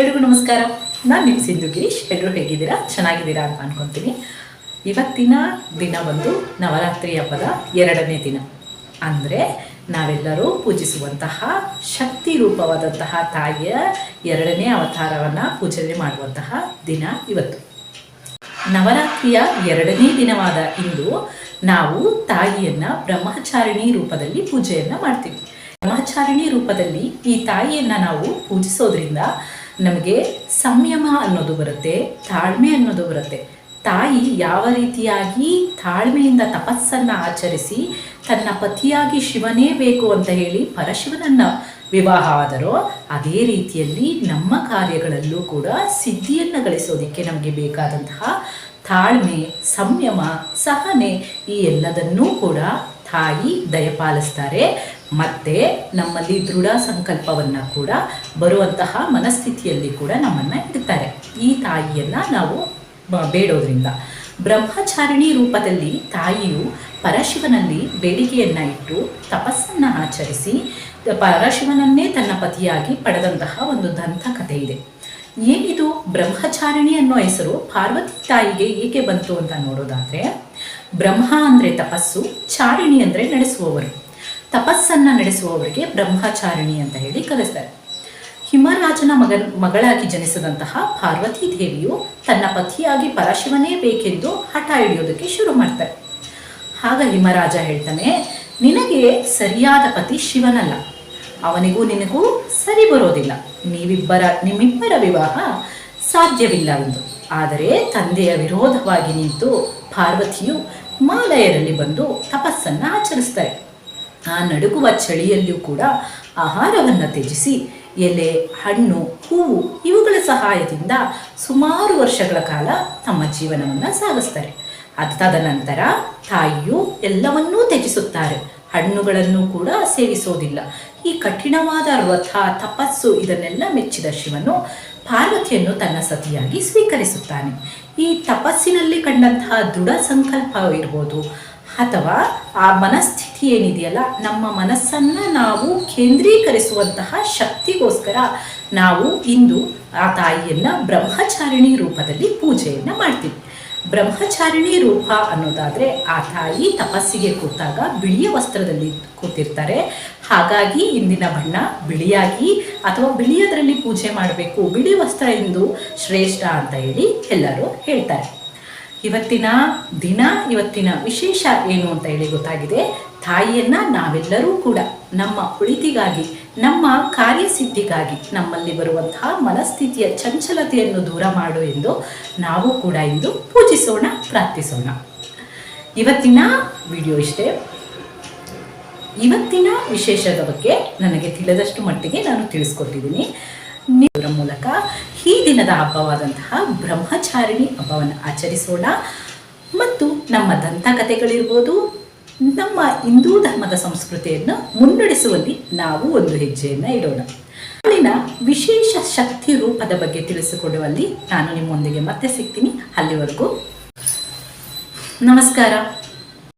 ಎಲ್ರಿಗೂ ನಮಸ್ಕಾರ. ನಾನು ನಿಮ್ಮ ಸಿಂಧು ಗಿರೀಶ್. ಎಲ್ಲರೂ ಹೇಗಿದ್ದೀರಾ? ಚೆನ್ನಾಗಿದ್ದೀರಾ ಅಂತ ಅನ್ಕೊತೀನಿ. ಇವತ್ತಿನ ದಿನ ಒಂದು ನವರಾತ್ರಿ ಹಬ್ಬದ ಎರಡನೇ ದಿನ. ಅಂದರೆ ನಾವೆಲ್ಲರೂ ಪೂಜಿಸುವಂತಹ ಶಕ್ತಿ ರೂಪವಾದಂತಹ ತಾಯಿಯ ಎರಡನೇ ಅವತಾರವನ್ನು ಪೂಜನೆ ಮಾಡುವಂತಹ ದಿನ ಇವತ್ತು. ನವರಾತ್ರಿಯ ಎರಡನೇ ದಿನವಾದ ಇಂದು ನಾವು ತಾಯಿಯನ್ನ ಬ್ರಹ್ಮಚಾರಿಣಿ ರೂಪದಲ್ಲಿ ಪೂಜೆಯನ್ನ ಮಾಡ್ತೀವಿ. ಬ್ರಹ್ಮಚಾರಿಣಿ ರೂಪದಲ್ಲಿ ಈ ತಾಯಿಯನ್ನ ನಾವು ಪೂಜಿಸೋದ್ರಿಂದ ನಮಗೆ ಸಂಯಮ ಅನ್ನೋದು ಬರುತ್ತೆ, ತಾಳ್ಮೆ ಅನ್ನೋದು ಬರುತ್ತೆ. ತಾಯಿ ಯಾವ ರೀತಿಯಾಗಿ ತಾಳ್ಮೆಯಿಂದ ತಪಸ್ಸನ್ನ ಆಚರಿಸಿ ತನ್ನ ಪತಿಯಾಗಿ ಶಿವನೇ ಬೇಕು ಅಂತ ಹೇಳಿ ಪರಶಿವನನ್ನ ವಿವಾಹ ಆದರೋ, ಅದೇ ರೀತಿಯಲ್ಲಿ ನಮ್ಮ ಕಾರ್ಯಗಳಲ್ಲೂ ಕೂಡ ಸಿದ್ಧಿಯನ್ನು ಗಳಿಸೋದಕ್ಕೆ ನಮಗೆ ಬೇಕಾದಂತಹ ತಾಳ್ಮೆ, ಸಂಯಮ, ಸಹನೆ ಈ ಎಲ್ಲದನ್ನೂ ಕೂಡ ತಾಯಿ ದಯಪಾಲಿಸ್ತಾರೆ. ಮತ್ತೆ ನಮ್ಮಲ್ಲಿ ದೃಢ ಸಂಕಲ್ಪವನ್ನು ಕೂಡ ಬರುವಂತಹ ಮನಸ್ಥಿತಿಯಲ್ಲಿ ಕೂಡ ನಮ್ಮನ್ನು ಇಡ್ತಾರೆ. ಈ ತಾಯಿಯನ್ನು ನಾವು ಬೇಡೋದ್ರಿಂದ. ಬ್ರಹ್ಮಚಾರಿಣಿ ರೂಪದಲ್ಲಿ ತಾಯಿಯು ಪರಶಿವನಲ್ಲಿ ಬೇಡಿಕೆಯನ್ನ ಇಟ್ಟು ತಪಸ್ಸನ್ನ ಆಚರಿಸಿ, ಪರಶಿವನನ್ನೇ ತನ್ನ ಪತಿಯಾಗಿ ಪಡೆದಂತಹ ಒಂದು ದಂತಕಥೆ ಇದೆ. ಏನಿದು ಬ್ರಹ್ಮಚಾರಿಣಿ ಅನ್ನೋ ಹೆಸರು? ಪಾರ್ವತಿ ತಾಯಿಗೆ ಏಕೆ ಬಂತು ಅಂತ ನೋಡೋದಾದ್ರೆ, ಬ್ರಹ್ಮ ಅಂದ್ರೆ ತಪಸ್ಸು, ಚಾರಿಣಿ ಅಂದ್ರೆ ನಡೆಸುವವರು. ತಪಸ್ಸನ್ನ ನಡೆಸುವವರಿಗೆ ಬ್ರಹ್ಮಚಾರಿಣಿ ಅಂತ ಹೇಳಿ ಕರೆಸ್ತಾರೆ. ಹಿಮರಾಜನ ಮಗ ಮಗಳಾಗಿ ಜನಿಸಿದಂತಹ ಪಾರ್ವತಿ ದೇವಿಯು ತನ್ನ ಪತಿಯಾಗಿ ಪರಶಿವನೇ ಬೇಕೆಂದು ಹಠ ಹಿಡಿಯೋದಕ್ಕೆ ಶುರು ಮಾಡ್ತಾರೆ. ಆಗ ಹಿಮರಾಜ ಹೇಳ್ತಾನೆ, ನಿನಗೆ ಸರಿಯಾದ ಪತಿ ಶಿವನಲ್ಲ. ಅವನಿಗೂ ನಿನಗೂ ಸರಿ ಬರೋದಿಲ್ಲ. ನೀವಿಬ್ಬರ, ನಿಮ್ಮಿಬ್ಬರ ವಿವಾಹ ಸಾಧ್ಯವಿಲ್ಲ ಎಂದು. ಆದರೆ ತಂದೆಯ ವಿರೋಧವಾಗಿ ನಿಂತು ಪಾರ್ವತಿಯು ಹಿಮಾಲಯದಲ್ಲಿ ಬಂದು ತಪಸ್ಸನ್ನ ಆಚರಿಸ್ತಾರೆ. ಆ ನಡುಗುವ ಚಳಿಯಲ್ಲಿಯೂ ಕೂಡ ಆಹಾರವನ್ನು ತ್ಯಜಿಸಿ, ಎಲೆ, ಹಣ್ಣು, ಹೂವು ಇವುಗಳ ಸಹಾಯದಿಂದ ಸುಮಾರು ವರ್ಷಗಳ ಕಾಲ ತಮ್ಮ ಜೀವನವನ್ನು ಸಾಗಿಸ್ತಾರೆ. ಅದಾದ ನಂತರ ತಾಯಿಯು ಎಲ್ಲವನ್ನೂ ತ್ಯಜಿಸುತ್ತಾರೆ. ಹಣ್ಣುಗಳನ್ನು ಕೂಡ ಸೇವಿಸೋದಿಲ್ಲ. ಈ ಕಠಿಣವಾದ ವ್ರತ ತಪಸ್ಸು ಇದನ್ನೆಲ್ಲ ಮೆಚ್ಚಿದ ಶಿವನು ಪಾರ್ವತಿಯನ್ನು ತನ್ನ ಸತಿಯಾಗಿ ಸ್ವೀಕರಿಸುತ್ತಾನೆ. ಈ ತಪಸ್ಸಿನಲ್ಲಿ ಕಂಡಂತಹ ದೃಢ ಸಂಕಲ್ಪ ಇರ್ಬೋದು ಅಥವಾ ಆ ಮನಸ್ಥಿತಿ ಏನಿದೆಯಲ್ಲ, ನಮ್ಮ ಮನಸ್ಸನ್ನು ನಾವು ಕೇಂದ್ರೀಕರಿಸುವಂತಹ ಶಕ್ತಿಗೋಸ್ಕರ ನಾವು ಇಂದು ಆ ತಾಯಿಯನ್ನು ಬ್ರಹ್ಮಚಾರಿಣಿ ರೂಪದಲ್ಲಿ ಪೂಜೆಯನ್ನು ಮಾಡ್ತೀವಿ. ಬ್ರಹ್ಮಚಾರಿಣಿ ರೂಪ ಅನ್ನೋದಾದರೆ ಆ ತಾಯಿ ತಪಸ್ಸಿಗೆ ಕೂತಾಗ ಬಿಳಿಯ ವಸ್ತ್ರದಲ್ಲಿ ಕೂತಿರ್ತಾರೆ. ಹಾಗಾಗಿ ಇಂದಿನ ಬಣ್ಣ ಬಿಳಿಯಾಗಿ ಅಥವಾ ಬಿಳಿಯದರಲ್ಲಿ ಪೂಜೆ ಮಾಡಬೇಕು. ಬಿಳಿ ವಸ್ತ್ರ ಎಂದು ಶ್ರೇಷ್ಠ ಅಂತ ಹೇಳಿ ಎಲ್ಲರೂ ಹೇಳ್ತಾರೆ. ಇವತ್ತಿನ ದಿನ, ಇವತ್ತಿನ ವಿಶೇಷ ಏನು ಅಂತ ಹೇಳಿ ಗೊತ್ತಾಗಿದೆ. ತಾಯಿಯನ್ನ ನಾವೆಲ್ಲರೂ ಕೂಡ ನಮ್ಮ ಒಳಿತಿಗಾಗಿ ನಮ್ಮ ಕಾರ್ಯಸಿದ್ಧಿಗಾಗಿ, ನಮ್ಮಲ್ಲಿ ಬರುವಂತಹ ಮನಸ್ಥಿತಿಯ ಚಂಚಲತೆಯನ್ನು ದೂರ ಮಾಡು ಎಂದು ನಾವು ಕೂಡ ಇಂದು ಪೂಜಿಸೋಣ, ಪ್ರಾರ್ಥಿಸೋಣ. ಇವತ್ತಿನ ವಿಡಿಯೋ ಇಷ್ಟೇ. ಇವತ್ತಿನ ವಿಶೇಷದ ಬಗ್ಗೆ ನನಗೆ ತಿಳಿದಷ್ಟು ಮಟ್ಟಿಗೆ ನಾನು ತಿಳಿಸ್ಕೊಟ್ಟಿದ್ದೀನಿ. ಇದರ ಮೂಲಕ ಈ ದಿನದ ಹಬ್ಬವಾದಂತಹ ಬ್ರಹ್ಮಚಾರಿಣಿ ಹಬ್ಬವನ್ನು ಆಚರಿಸೋಣ. ಮತ್ತು ನಮ್ಮ ದಂತಕಥೆಗಳಿರ್ಬೋದು, ನಮ್ಮ ಹಿಂದೂ ಧರ್ಮದ ಸಂಸ್ಕೃತಿಯನ್ನು ಮುನ್ನಡೆಸುವಲ್ಲಿ ನಾವು ಒಂದು ಹೆಜ್ಜೆಯನ್ನು ಇಡೋಣ. ಅಲ್ಲಿನ ವಿಶೇಷ ಶಕ್ತಿ ರೂಪದ ಬಗ್ಗೆ ತಿಳಿಸಿಕೊಡುವಲ್ಲಿ ನಾನು ನಿಮ್ಮೊಂದಿಗೆ ಮತ್ತೆ ಸಿಗ್ತೀನಿ. ಅಲ್ಲಿವರೆಗೂ ನಮಸ್ಕಾರ.